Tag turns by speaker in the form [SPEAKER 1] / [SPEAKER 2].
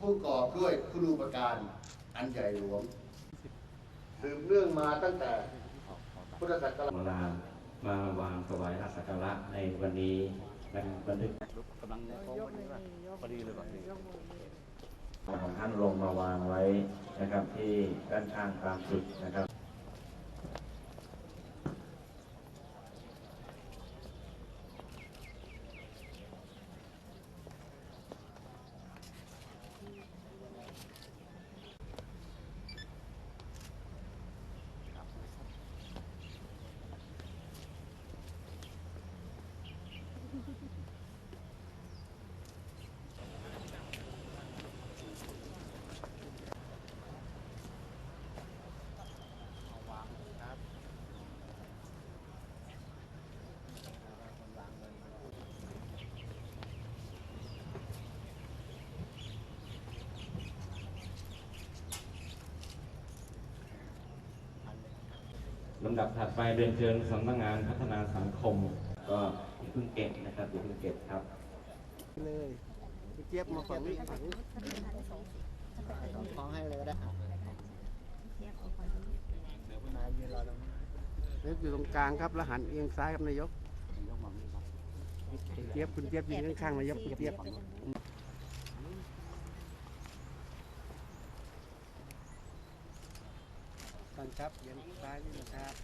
[SPEAKER 1] ผู้กอบด้วยคุณูปการอันใหญ่หลวงสืบเนื่องมาตั้งแต่พุทธศักราช
[SPEAKER 2] มารามมาวางถวายราชสักการะในวันนี้และบันทึก
[SPEAKER 3] กำลังโค้งพอดีป่ะพอดีเลยป่ะพี่
[SPEAKER 2] ของท่านลงมาวางไว้นะครับที่ด้านข้างตามจุดนะครับ ลำดับถัดไปเดินเชิญสำนักงานพัฒนาสังคม ก็อย่าเพิ่งเก็บนะครับอย่าเพิ่งเก็บครับ
[SPEAKER 4] เลยพี่เจี๊ยบมาฝั่งนี้ฝั่งนี้องคล้องให้เลยก็ได้นายยืนรอตรงนี้เล็บอยู่ตรงกลางครับแล้วหันเอียงซ้ายครับนายกเจี๊ยบคุณเจี๊ยบยืนข้างๆนายกคุณเจี๊ยบท่าน ครับเอียงซ้ายนี่นะครับ